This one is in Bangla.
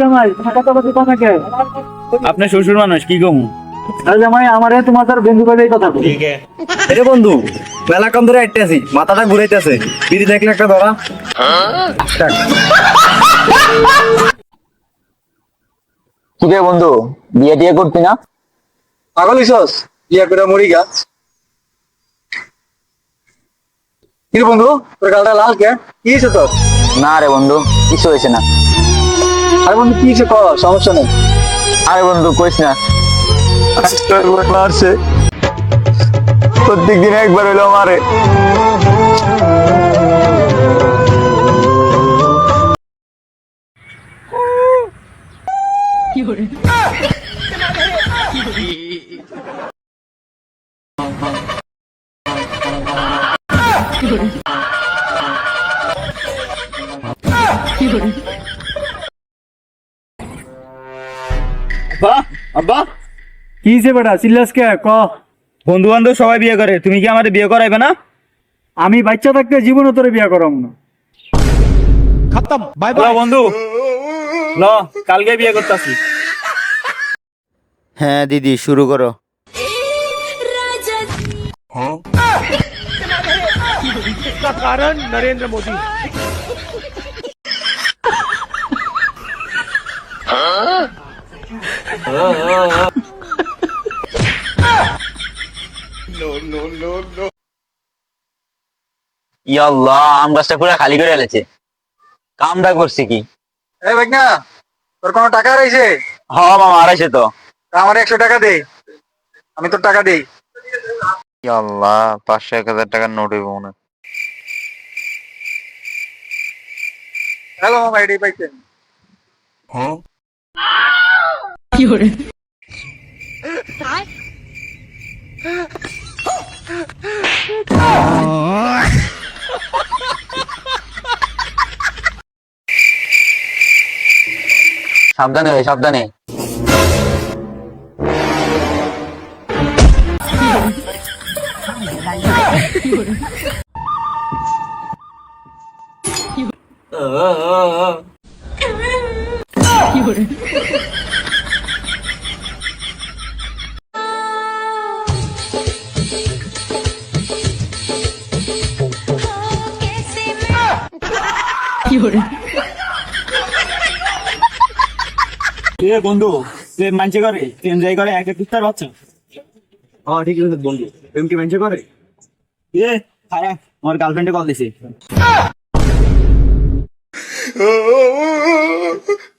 জামাই কমে কে আপনার শ্বশুর মানুষ কি কম? আরে জামাই আমারে তোমার তার বন্ধু করে কথা বলি। এরে বন্ধু মেলা কম ধরে আইতে আছি মাথাটা ঘুরাইতেছে। বিড়ি দেখলে একটা ধরা। কি রে বন্ধু বিয়ে টিয়ে করবি না? পাগল হইছস? ইয়া করে মরি গা। কি বন্ধু তোর গালটা লাল কে? কি হয়েছে তোর? না রে বন্ধু কিছু হয়েছে না। আরে বন্ধু কি হয়েছে কর? সমস্যা নেই। আরে বন্ধু কইস না। মারছে। প্রত্যেক দিন একবার হইল মারে। আব্বা আব্বা। কি হইছে বেটা চিল্লাস কে? ক। বন্ধু বান্ধব সবাই বিয়ে করে তুমি কি আমাদের বিয়ে করাইবে না? আমি বাচ্চা থাকতে জীবনে তোরে বিয়া করাম না। ল বন্ধু। ল কালকে বিয়ে করতেছি। হ্যাঁ দিদি শুরু করো। ইয়াল্লাহ আম গাছটা পুরো খালি করে ফেলেছে। কামটা করছে কি? এই ভাইনা তোর কোনো টাকা রয়েছে? হ মামা আড়াইছে তো। আমার একশো টাকা দে। আমি তোর টাকা দেই। আল্লাহ পাঁচশো এক হাজার টাকার নোট হইব মনে হ্যালো মামা এটাই পাইছেন। সাবধানে ভাই সাবধানে। এ বন্ধু? প্রেম মানছে করে প্রেম যাই করে এক এক কুত্তার বাচ্চা? ও ঠিক আছে বন্ধু। প্রেম কি মানছে করে এ খারা আমার গার্লফ্রেন্ডে কল দিছে।